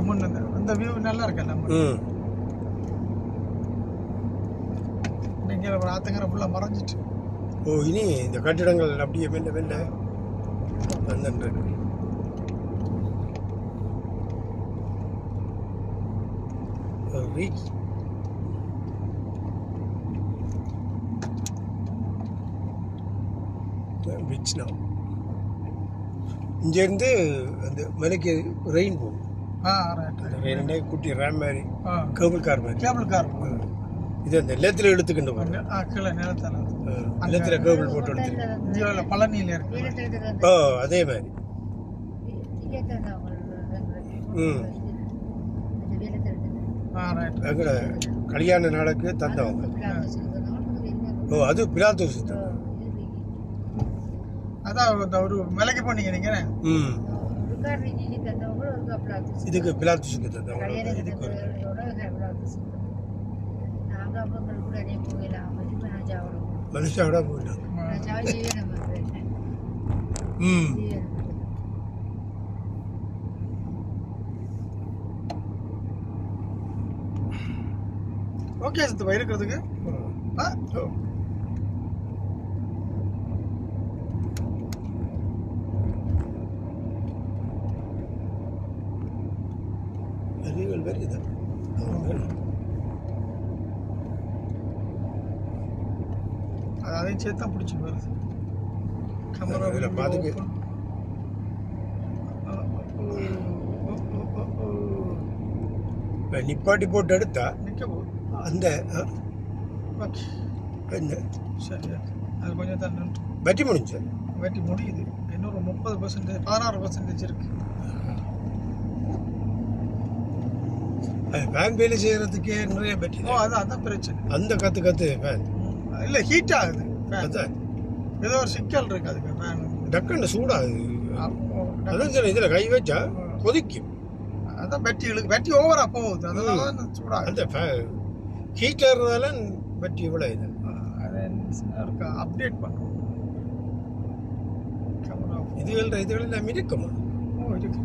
இந்த வியூ நல்லா இருக்கு நம்ம ம். இங்கே ஒரு ஆத்தங்கரை ஃபுல்லாக மறைஞ்சிட்டு. ஓ இனி இந்த கட்டிடங்கள் அப்படியே மெல்ல மெல்ல ரீச் பீச் நான் இங்கேருந்து அந்த மலைக்கு ரெயின் போகும் ரெயினே குட்டி ரேம் மாதிரி ஆ. கேபிள் கார் மாதிரி. கேபிள் கார் இது அந்த நிலத்தில் எடுத்துக்கிட்டு ஆ கீழே நிலத்தால. நிலத்தில் கேபிள் போட்டு எடுத்துருக்கு பழனியில் இருக்கு. ஓ அதே மாதிரி. ம். எங்கட கல்யாண நாளுக்கு தந்தவங்க. ஓ அது பிலாத்தூர் சுத்தம் அதான் இந்த ஒரு மலைக்கு போனீங்க நீங்க? ம். இதுக்கு பிலாத்தூருக்கு தந்தவங்க இதுக்கு ஒரு மனுஷாவோட போயிட்டாங்க ம் ஓகே சித்தப்பா இருக்கிறதுக்கு ஆ ஓ. அறிவுகள் வருது அது அதையும் சேர்த்து தான் பிடிச்சி வருது கேமரா இதுல பாத்துக்கு. இப்ப நிப்பாட்டி போட்டு எடுத்தா அந்த என்ன? சரி அது கொஞ்சம் தான் வெட்டி முடிஞ்சு? வெட்டி முடியுது. இன்னொரு முப்பது பர்சன்டேஜ் பதினாறு பர்சன்டேஜ் இருக்கு அது ஃபேன் வேலை செய்யறதுக்கே நிறைய வெட்டி ஓ அதான் அதான் பிரச்சனை. அந்த கத்து கத்து ஃபேன் இல்ல ஹீட் ஆகுது. அதான். ஏதோ ஒரு சிக்கல் இருக்கு அதுக்கு ஃபேன் டக்குன்னு சூடாகுது. அதான் சொன்னேன் இதுல கை வச்சா கொதிக்கும். அதான் வெட்டி இழுக்கு வெட்டி ஓவரா போகுது. அதனால தான் சூடாகுது. அந்த ஹீட்ல இருந்ததால வெட்டி இவ்வளவு இது. அப்டேட் பண்ணும் கேமரா இதுகள் இதுகள் எல்லாம் இருக்குமா ஓ இருக்கு.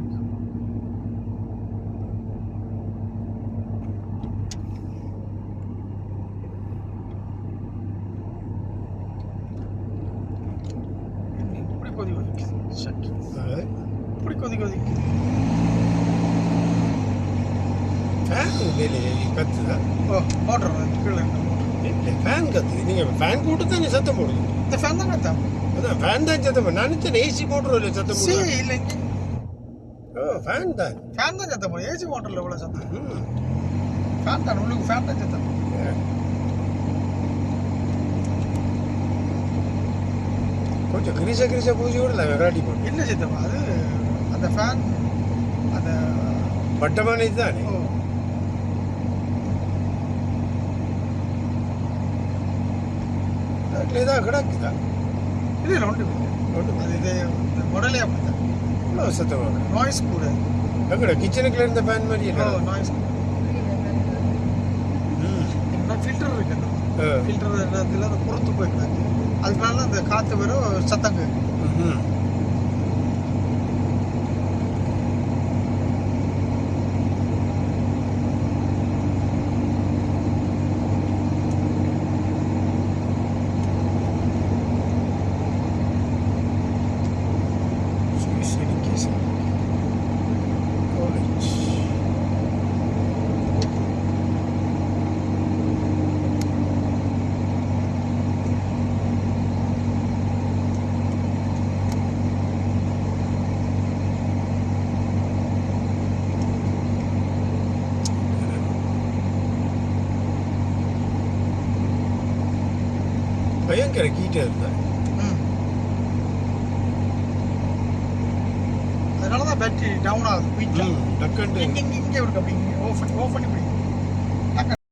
கொதி கொதிக்குது சக்கி இப்படி கொதி கொதிக்குது கத்துதா? ஓ மோட்டர் கீழே motor. ஃபேன் கத்து நீங்க ஃபேன் போட்டு தான் சத்தம் போடுது இந்த ஃபேன் தான் கத்தா அதான் ஃபேன் தான் சத்தம் நினைச்சேன் ஏசி போட்டுரும் இல்லை சத்தம் போடுறேன் இல்லைங்க ஓ ஃபேன் தான். ஃபேன் தான் சத்தம் போடும் ஏசி மோட்டரில் எவ்வளோ சத்தம். ஃபேன் தான் உள்ளுக்கு ஃபேன் தான் சத்தம் கொஞ்சம் கிரிச கிரிச பூஜை விடல வெராட்டி போட்டு என்ன சித்தப்பா அது? அந்த ஃபேன் அந்த பட்டமான இதுதானே ஓ. வீட்டில் ஏதாவது கிடக்குதா? இல்லை இல்லை ஒன்று ஒன்றும் அது இது இந்த முடலே அப்படித்தான். இவ்வளோ சத்தமாக நாய்ஸ் கூட. எங்கட கிச்சனுக்குள்ள இருந்த ஃபேன் மாதிரி இல்லை? நாய்ஸ் கூட. ஃபில்டர் இருக்கு. அந்த ஆ. ஃபில்டர் இதில் அந்த புறத்து போயிருக்காங்க அதனால அந்த காற்று வரும் சத்தம் கேட்கும் பயங்கர கீட்டா இருந்தா. ம். அதனால தான் பேட்டரி டவுன் ஆகுது. குயிக்காக டக்குன்ட்டு. இங்கே இங்கே இருக்கு அப்படி ஓஃப் பண்ணி ஓஃப் பண்ணி.